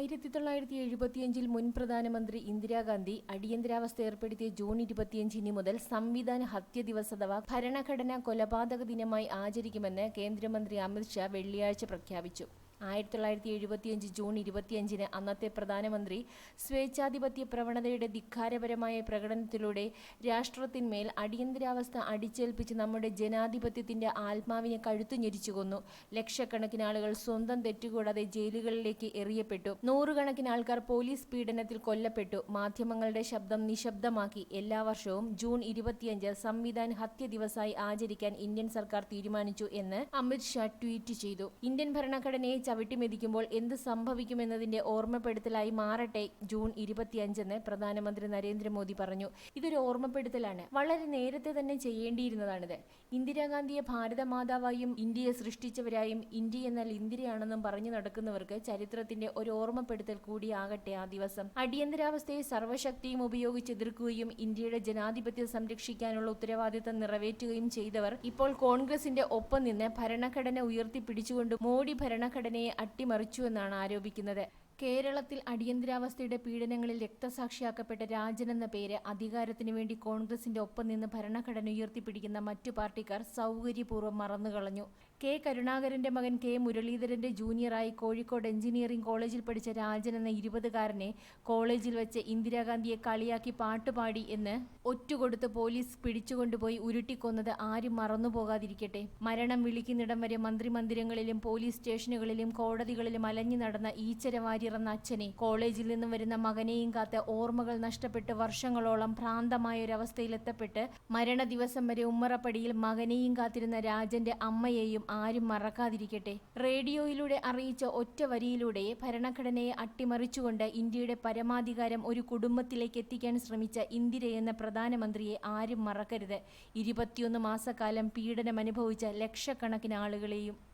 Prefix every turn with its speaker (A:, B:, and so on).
A: ആയിരത്തി തൊള്ളായിരത്തി എഴുപത്തിയഞ്ചിൽ മുൻ പ്രധാനമന്ത്രി ഇന്ദിരാഗാന്ധി അടിയന്തരാവസ്ഥ ഏർപ്പെടുത്തിയ ജൂൺ ഇരുപത്തിയഞ്ചിന് മുതൽ സംവിധാന ഹത്യ ദിവസ് അഥവാ ഭരണഘടനാ കൊലപാതക ദിനമായി ആചരിക്കുമെന്ന് കേന്ദ്രമന്ത്രി അമിത് ഷാ വെള്ളിയാഴ്ച പ്രഖ്യാപിച്ചു. ആയിരത്തി തൊള്ളായിരത്തി എഴുപത്തിയഞ്ച് ജൂൺ ഇരുപത്തിയഞ്ചിന് അന്നത്തെ പ്രധാനമന്ത്രി സ്വേച്ഛാധിപത്യ പ്രവണതയുടെ ധിക്കാരപരമായ പ്രകടനത്തിലൂടെ രാഷ്ട്രത്തിന്മേൽ അടിയന്തരാവസ്ഥ അടിച്ചേൽപ്പിച്ച് നമ്മുടെ ജനാധിപത്യത്തിന്റെ ആത്മാവിനെ കഴുത്തു ഞെരിച്ചു കൊന്നു. ലക്ഷക്കണക്കിന് ആളുകൾ സ്വന്തം തെറ്റുകൂടാതെ ജയിലുകളിലേക്ക് എറിയപ്പെട്ടു. നൂറുകണക്കിന് ആൾക്കാർ പോലീസ് പീഡനത്തിൽ കൊല്ലപ്പെട്ടു. മാധ്യമങ്ങളുടെ ശബ്ദം നിശബ്ദമാക്കി. എല്ലാ വർഷവും ജൂൺ ഇരുപത്തിയഞ്ച് സംവിധാൻ ഹത്യ ദിവസമായി ആചരിക്കാൻ ഇന്ത്യൻ സർക്കാർ തീരുമാനിച്ചു എന്ന് അമിത് ഷാ ട്വീറ്റ് ചെയ്തു. ഇന്ത്യൻ ഭരണഘടനയെ ചവിട്ടിമെതിക്കുമ്പോൾ എന്ത് സംഭവിക്കുമെന്നതിന്റെ ഓർമ്മപ്പെടുത്തലായി മാറട്ടെ ജൂൺ ഇരുപത്തിയഞ്ചെന്ന് പ്രധാനമന്ത്രി നരേന്ദ്രമോദി പറഞ്ഞു. ഇതൊരു ഓർമ്മപ്പെടുത്തലാണ്. വളരെ നേരത്തെ തന്നെ ചെയ്യേണ്ടിയിരുന്നതാണിത്. ഇന്ദിരാഗാന്ധിയെ ഭാരതമാതാവായും ഇന്ത്യയെ സൃഷ്ടിച്ചവരായും ഇന്ത്യ എന്നാൽ ഇന്ദിരയാണെന്നും പറഞ്ഞു നടക്കുന്നവർക്ക് ചരിത്രത്തിന്റെ ഒരു ഓർമ്മപ്പെടുത്തൽ കൂടിയാകട്ടെ ആ ദിവസം. അടിയന്തരാവസ്ഥയെ സർവശക്തിയും ഉപയോഗിച്ച് എതിർക്കുകയും ഇന്ത്യയുടെ ജനാധിപത്യം സംരക്ഷിക്കാനുള്ള ഉത്തരവാദിത്തം നിറവേറ്റുകയും ചെയ്തവർ ഇപ്പോൾ കോൺഗ്രസിന്റെ ഒപ്പം നിന്ന് ഭരണഘടന ഉയർത്തിപ്പിടിച്ചുകൊണ്ട് മോഡി ഭരണഘടനയെ അട്ടിമറിച്ചുവെന്നാണ് ആരോപിക്കുന്നത്. കേരളത്തിൽ അടിയന്തരാവസ്ഥയുടെ പീഡനങ്ങളിൽ രക്തസാക്ഷിയാക്കപ്പെട്ട രാജൻ എന്ന പേര് അധികാരത്തിനു വേണ്ടി കോൺഗ്രസിന്റെ ഒപ്പം നിന്ന് ഭരണഘടന ഉയർത്തിപ്പിടിക്കുന്ന മറ്റു പാർട്ടിക്കാർ സൗകര്യപൂർവം മറന്നുകളഞ്ഞു. കെ കരുണാകരന്റെ മകൻ കെ മുരളീധരന്റെ ജൂനിയറായി കോഴിക്കോട് എഞ്ചിനീയറിംഗ് കോളേജിൽ പഠിച്ച രാജൻ എന്ന ഇരുപതുകാരനെ കോളേജിൽ വെച്ച് ഇന്ദിരാഗാന്ധിയെ കളിയാക്കി പാട്ടുപാടി എന്ന് ഒറ്റുകൊടുത്ത് പോലീസ് പിടിച്ചുകൊണ്ടുപോയി ഉരുട്ടിക്കൊന്നത് ആരും മറന്നുപോകാതിരിക്കട്ടെ. മരണം വിളിക്കുന്നിടം വരെ മന്ത്രിമന്ദിരങ്ങളിലും പോലീസ് സ്റ്റേഷനുകളിലും കോടതികളിലും അലഞ്ഞു നടന്ന ഈച്ചരവാര്യർ എന്ന അച്ഛനെ. കോളേജിൽ നിന്നും വരുന്ന മകനെയും കാത്ത് ഓർമ്മകൾ നഷ്ടപ്പെട്ട് വർഷങ്ങളോളം ഭ്രാന്തമായ ഒരവസ്ഥയിലെത്തപ്പെട്ട് മരണ ദിവസം വരെ ഉമ്മറപ്പടിയിൽ മകനെയും കാത്തിരുന്ന രാജന്റെ അമ്മയെയും ആരും മറക്കാതിരിക്കട്ടെ. റേഡിയോയിലൂടെ അറിയിച്ച ഒറ്റ വരിയിലൂടെ ഭരണഘടനയെ അട്ടിമറിച്ചുകൊണ്ട് ഇന്ത്യയുടെ പരമാധികാരം ഒരു കുടുംബത്തിലേക്ക് എത്തിക്കാൻ ശ്രമിച്ച ഇന്ദിര എന്ന പ്രധാനമന്ത്രിയെ ആരും മറക്കരുത്. ഇരുപത്തിയൊന്ന് മാസക്കാലം പീഡനം അനുഭവിച്ച ലക്ഷക്കണക്കിന് ആളുകളെയും